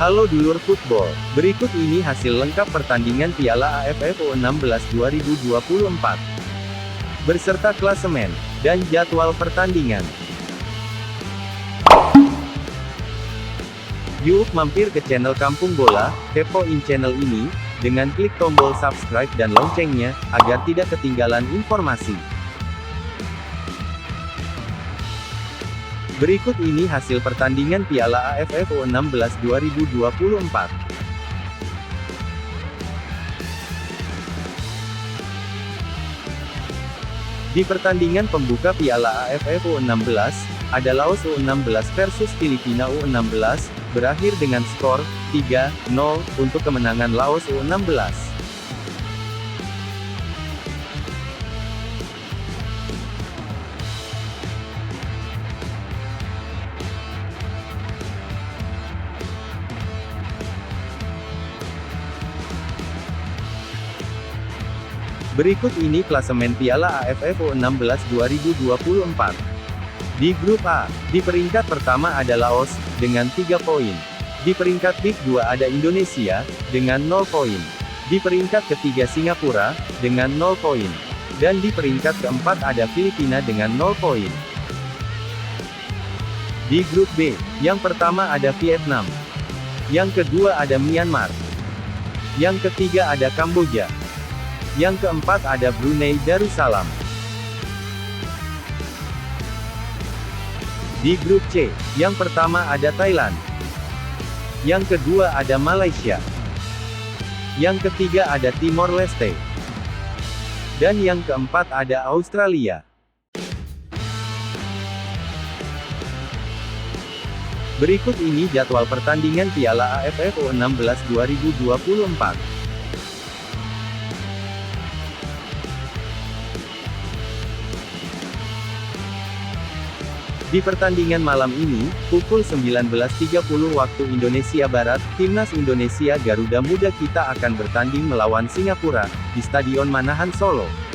Halo dulur football, berikut ini hasil lengkap pertandingan Piala AFF U16 2024. Berserta klasemen, dan jadwal pertandingan. Yuk mampir ke channel Kampung Bola, kepoin channel ini, dengan klik tombol subscribe dan loncengnya, agar tidak ketinggalan informasi. Berikut ini hasil pertandingan Piala AFF U16 2024. Di pertandingan pembuka Piala AFF U16, ada Laos U16 versus Filipina U16, berakhir dengan skor 3-0 untuk kemenangan Laos U16. Berikut ini klasemen Piala AFF U16 2024. Di grup A, di peringkat pertama ada Laos, dengan 3 poin. Di peringkat Big 2 ada Indonesia, dengan 0 poin. Di peringkat ketiga Singapura, dengan 0 poin. Dan di peringkat keempat ada Filipina dengan 0 poin. Di grup B, yang pertama ada Vietnam. Yang kedua ada Myanmar. Yang ketiga ada Kamboja. Yang keempat ada Brunei Darussalam. Di grup C, yang pertama ada Thailand. Yang kedua ada Malaysia. Yang ketiga ada Timor Leste. Dan yang keempat ada Australia. Berikut ini jadwal pertandingan Piala AFF U16 2024. Di pertandingan malam ini, pukul 19.30 waktu Indonesia Barat, Timnas Indonesia Garuda Muda Kita akan bertanding melawan Singapura, di Stadion Manahan Solo.